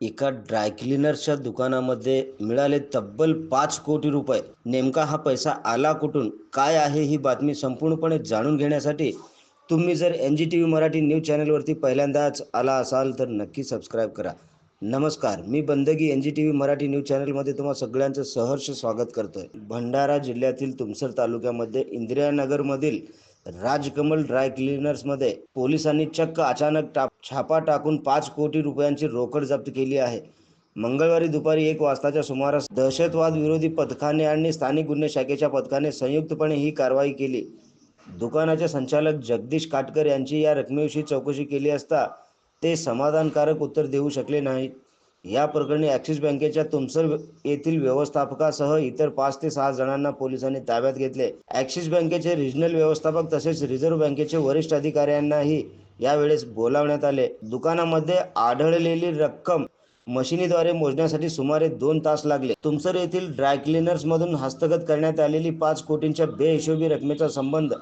एका ड्रायक्लिनरच्या दुकानामध्ये मिळाले तब्बल पाच कोटी रुपये. नेमका हा पैसा आला कुठून? काय आहे ही बातमी संपूर्णपणे जाणून घेण्यासाठी तुम्ही जर N G T V Marathi news चॅनलवरती पहिल्यांदाच आला असाल तर नक्की सबस्क्राईब करा. नमस्कार मी Bandagi N G T V Marathi news चॅनलमध्ये तुम्हा सगळ्यांचं सहर्ष स्वागत करतोय. भंडारा जिल्ह्यातील तुमसर तालुक्यामध्ये इंदिरानगरमधील राजकमल ड्राय क्लिनर्समध्ये पोलिसांनी चक्क अचानक टाप छापा टाकून पाच कोटी रुपयांची रोकड जप्त केली आहे. मंगळवारी दुपारी एक वाजताच्या सुमारास दहशतवाद विरोधी पथकाने आणि स्थानिक गुन्हे शाखेच्या पथकाने संयुक्तपणे ही कारवाई केली. दुकानाचे संचालक जगदीश काटकर यांची या रकमेविषयी चौकशी केली असता ते समाधानकारक उत्तर देऊ शकले नाहीत. या प्रकरणी ॲक्सिस बँकेच्या तुमसर येथील व्यवस्थापकासह इतर पाच ते सहा जणांना पोलिसांनी ताब्यात घेतले. ॲक्सिस बँकेचे रिजनल व्यवस्थापक तसेच रिझर्व्ह बँकेचे वरिष्ठ अधिकाऱ्यांनाही यावेळेस बोलावण्यात आले. दुकानामध्ये आढळलेली रक्कम मशिनीद्वारे मोजण्यासाठी सुमारे दोन तास लागले. तुमसर येथील ड्राय क्लिनर्स मधून हस्तगत करण्यात आलेली पाच कोटींच्या बेहिशोबी रकमेचा संबंध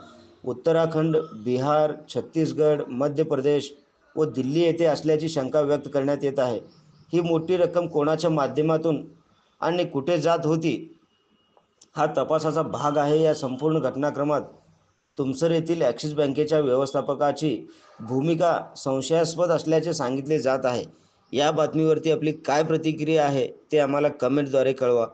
उत्तराखंड बिहार छत्तीसगड मध्य प्रदेश व दिल्ली येथे असल्याची शंका व्यक्त करण्यात येत आहे. ही मोठी रक्कम कोणाच्या माध्यमातून आणि कुठे जात होती हा तपासाचा भाग आहे या संपूर्ण घटनाक्रमात. तुमसर येथील ॲक्सिस बँकेच्या व्यवस्थापकाची भूमिका संशयास्पद असल्याचे सांगितले जात आहे. या बातमीवरती आपली काय प्रतिक्रिया आहे ते आम्हाला कमेंटद्वारे कळवा.